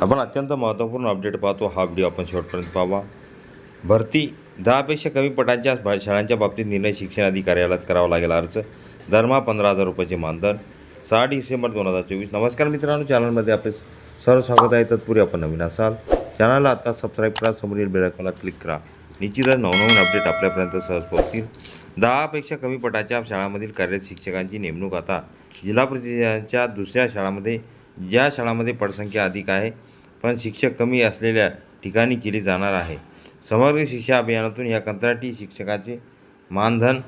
आपण अत्यंत महत्त्वपूर्ण अपडेट पाहतो. हा व्हिडिओ आपण शेवटपर्यंत पाहावा. भरती दहापेक्षा कमी पटांच्या भा- शाळांच्या बाबतीत निर्णय शिक्षण कार्यालयात करावा लागेल अर्ज. दरमहा पंधरा हजार रुपयाचे मानधन. सहा डिसेंबर दोन हजार चोवीस. नमस्कार मित्रांनो चॅनलमध्ये आपले सर्व स्वागत आहे. तत्पूर्वी आपण नवीन असाल चॅनलला आता सबस्क्राईब करा समोरील बेलायकॉनला क्लिक करा. निश्चितच नवनवीन अपडेट आपल्यापर्यंत सहज पोहोचतील. दहापेक्षा कमी पटाच्या शाळांमधील कार्यरत शिक्षकांची नेमणूक आता जिल्हा परिषदेच्या दुसऱ्या शाळांमध्ये ज्या शाळांमध्ये पटसंख्या अधिक आहे पण शिक्षक कमी असलेल्या ठिकाणी केली जाणार आहे. समग्र शिक्षा अभियानातून या कंत्राटी शिक्षकाचे मानधन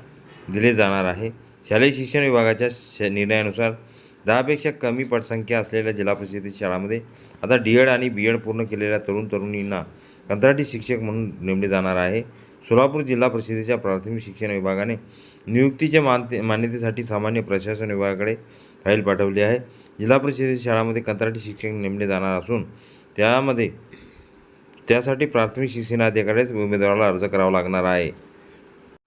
दिले जाणार आहे. शालेय शिक्षण विभागाच्या श निर्णयानुसार दहापेक्षा कमी पटसंख्या असलेल्या जिल्हा परिषदेच्या शाळांमध्ये आता डी एड आणि बी एड पूर्ण केलेल्या तरुण तरुणींना कंत्राटी शिक्षक म्हणून नेमले जाणार आहे. सोलापूर जिल्हा परिषदेच्या प्राथमिक शिक्षण विभागाने नियुक्तीच्या मानते मान्यतेसाठी सामान्य प्रशासन विभागाकडे फाईल पाठवली आहे. जिल्हा परिषदेच्या शाळांमध्ये कंत्राटी शिक्षक नेमले जाणार असून त्यामध्ये त्यासाठी प्राथमिक शिक्षणाधिकाऱ्याच उमेदवाराला अर्ज करावा लागणार आहे.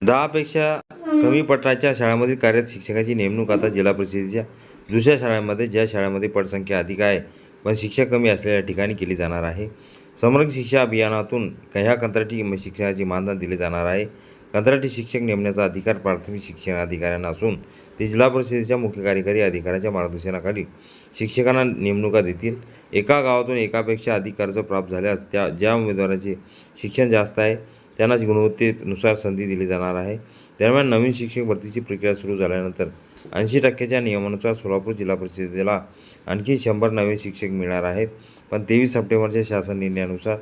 दहापेक्षा कमी पटाच्या शाळांमधील कार्यरत शिक्षकाची नेमणूक आता जिल्हा परिषदेच्या दुसऱ्या शाळांमध्ये ज्या शाळांमध्ये पटसंख्या अधिक आहे पण शिक्षक कमी असलेल्या ठिकाणी केली जाणार आहे. समर्ग शिक्षा अभियानातून ह्या कंत्राटी शिक्षणाचे मानधन दिले जाणार आहे. कंत्राटी शिक्षक नेमण्याचा अधिकार प्राथमिक शिक्षण अधिकाऱ्यांना असून ते जिल्हा परिषदेच्या मुख्य कार्यकारी अधिकाऱ्याच्या मार्गदर्शनाखाली शिक्षकांना नेमणुका देतील. एका गावातून एकापेक्षा अधिक कर्ज प्राप्त झाल्यास त्या ज्या उमेदवाराचे शिक्षण जास्त आहे त्यांनाच गुणवत्तेनुसार संधी दिली जाणार आहे. दरम्यान नवीन शिक्षक भरतीची प्रक्रिया सुरू झाल्यानंतर ऐंशी टक्क्याच्या नियमानुसार सोलापूर जिल्हा परिषदेला आणखी शंभर नवे शिक्षक मिळणार आहेत. पण तेवीस सप्टेंबरच्या शासन निर्णयानुसार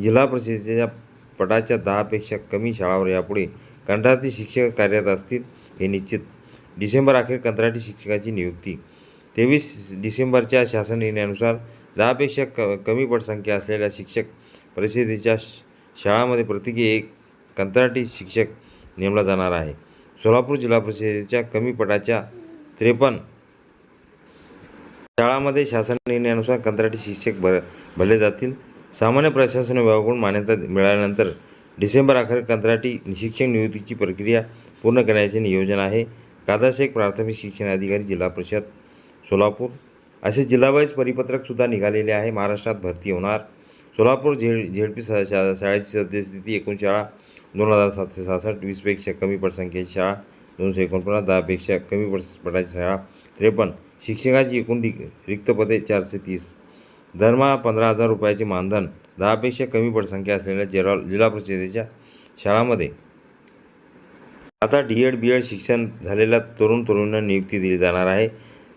जिल्हा परिषदेच्या पटाच्या दहापेक्षा कमी शाळावर यापुढे कंत्राटी शिक्षक कार्यरत असतील हे निश्चित. डिसेंबर अखेर कंत्राटी शिक्षकाची नियुक्ती. तेवीस डिसेंबरच्या शासन निर्णयानुसार दहापेक्षा क कमी पटसंख्या असलेल्या शिक्षक परिषदेच्या शाळामध्ये शाळांमध्ये प्रत्येकी एक कंत्राटी शिक्षक नेमला जाणार आहे. सोलापूर जिल्हा परिषदेच्या कमी पटाच्या त्रेपन्न शाळांमध्ये शासन निर्णयानुसार कंत्राटी शिक्षक भर भरले जातील. सामान्य प्रशासन विभागाकडून मान्यता मिळाल्यानंतर डिसेंबर अखेर कंत्राटी शिक्षक नियुक्तीची प्रक्रिया पूर्ण करण्याचे नियोजन आहे. कादाशेख प्राथमिक शिक्षण अधिकारी जिल्हा परिषद सोलापूर. असे जिल्हावाईज परिपत्रकसुद्धा निघालेले आहे. महाराष्ट्रात भरती होणार. सोलापूर झेड झेड पी शा- शाळेची सद्यस्थिती एकूण शाळा दोन हजार सातशे सहासष्ट वीसपेक्षा कमी पटसंख्येची शाळा दोनशे एकोणपन्नास दहापेक्षा कमी पट पटाची शाळा त्रेपन्न शिक्षकाची एकूण रिक रिक्त पदे चारशे तीस. दरमहा पंधरा हजार रुपयाचे मानधन दहापेक्षा कमी पटसंख्या असलेल्या जिरा जिल्हा परिषदेच्या शाळांमध्ये. आता डी एड बी एड शिक्षण झालेल्या तरुण तरुणींना नियुक्ती दिली जाणार आहे.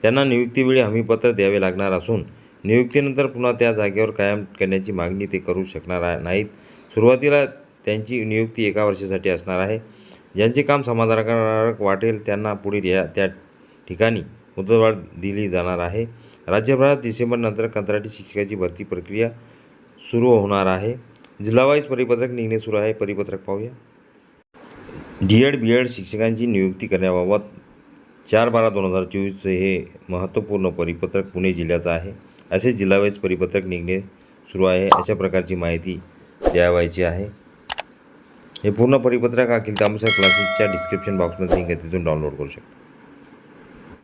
त्यांना नियुक्तीवेळी हमीपत्र द्यावे लागणार असून नियुक्तीनंतर पुन्हा त्या जागेवर कायम करण्याची मागणी ते करू शकणार नाहीत. सुरुवातीला त्यांची नियुक्ती एका वर्षासाठी असणार आहे. ज्यांचे काम समाधानकारक वाटेल त्यांना पुढील या त्या ठिकाणी मुदतवाढ दिली जाणार आहे. राज्यभरात डिसेंबरनंतर कंत्राटी शिक्षकाची भरती प्रक्रिया सुरू होणार आहे. जिल्हावाईज परिपत्रक निघणे सुरू आहे. परिपत्रक पाहूया. डी एड बी एड शिक्षकांची नियुक्ती करण्याबाबत चार बारा दोन हजार चोवीसचे हे महत्त्वपूर्ण परिपत्रक पुणे जिल्ह्याचं आहे. असे जिल्हावाईज परिपत्रक निघणे सुरू आहे. अशा प्रकारची माहिती द्यावायची आहे. हे पूर्ण परिपत्रक हा तामसर क्लासेसच्या डिस्क्रिप्शन बॉक्समध्ये लिंक आहे तिथून डाउनलोड करू शकता.